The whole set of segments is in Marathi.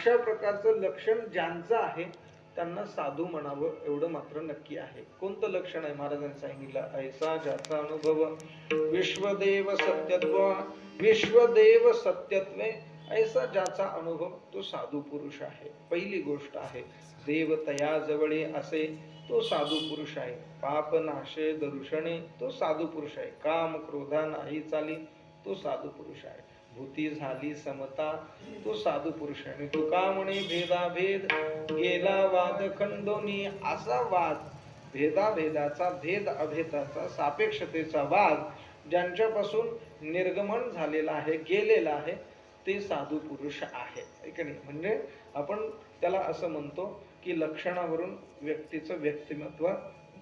अशा प्रकारचं लक्षण ज्यांचं आहे त्यांना साधू म्हणावं एवढं मात्र नक्की आहे. कोणतं लक्षण आहे? महाराजांनी सांगितलं ऐसा ज्याचा अनुभव विश्वदेव सत्यत्व विश्वदेव सत्यत्वे ऐसा ज्याचा अनुभव तो साधू पुरुष आहे. पहिली गोष्ट आहे देव तया जवळे असे तो साधू पुरुष आहे. पाप नाशे दरुषणे तो साधू पुरुष आहे. काम क्रोधा नाही चाली तो साधू पुरुष आहे. भूती झाली समता तो साधू पुरुष आणि तुका म्हणे? भेदाभेद गेला वाद खंडोनी. असा वाद भेदाभेदाचा भेद अभेदाचा सापेक्षतेचा वाद ज्यांच्यापासून निर्गमन झालेला आहे गेलेला आहे ते साधू पुरुष आहे. म्हणजे आपण त्याला असं म्हणतो की लक्षणावरून व्यक्तीचं व्यक्तिमत्व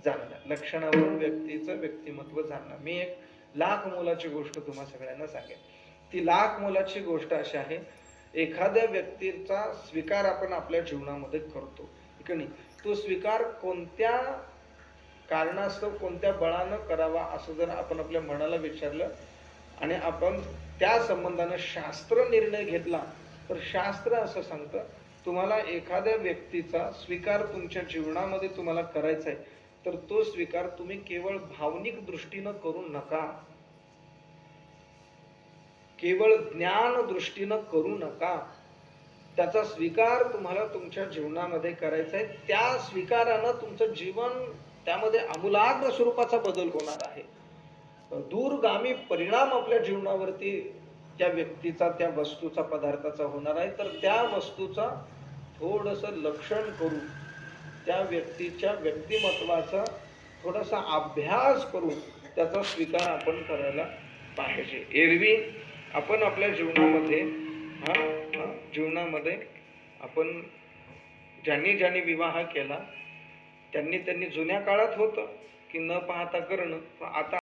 जाणणं लक्षणावरून व्यक्तीचं व्यक्तिमत्व जाणणं मी एक लाख मोलाची गोष्ट तुम्हा सगळ्यांना सांगेन. ती लाख मोलाची गोष्ट अशी आहे एखाद्या व्यक्तीचा स्वीकार आपण आपल्या जीवनामध्ये करतो नाही? तो स्वीकार कोणत्या कारणास्तव कोणत्या बळानं करावा असं जर आपण आपल्या मनाला विचारलं आणि आपण त्या संबंधानं शास्त्र निर्णय घेतला तर शास्त्र असं सांगतं तुम्हाला एखाद्या व्यक्तीचा स्वीकार तुमच्या जीवनामध्ये तुम्हाला करायचा आहे तर तो स्वीकार तुम्ही केवळ भावनिक दृष्टीनं करू नका. केवळ ज्ञान दृष्टीनं करू नका. त्याचा स्वीकार तुम्हाला तुमच्या जीवनामध्ये करायचा आहे. त्या स्वीकारानं तुमचं जीवन त्यामध्ये आमूलाग्र स्वरूपाचा बदल होणार आहे. दूरगामी परिणाम आपल्या जीवनावरती त्या व्यक्तीचा त्या वस्तूचा पदार्थाचा होणार आहे. तर त्या वस्तूचा थोडस लक्षण करून त्या व्यक्तीच्या व्यक्तिमत्वाचा थोडासा अभ्यास करून त्याचा स्वीकार आपण करायला पाहिजे. एरवी आपण आपल्या जीवनामध्ये हा जीवनामध्ये आपण ज्यांनी ज्यांनी विवाह केला त्यांनी त्यांनी जुन्या काळात होतं की न पाहता करणं. पण आता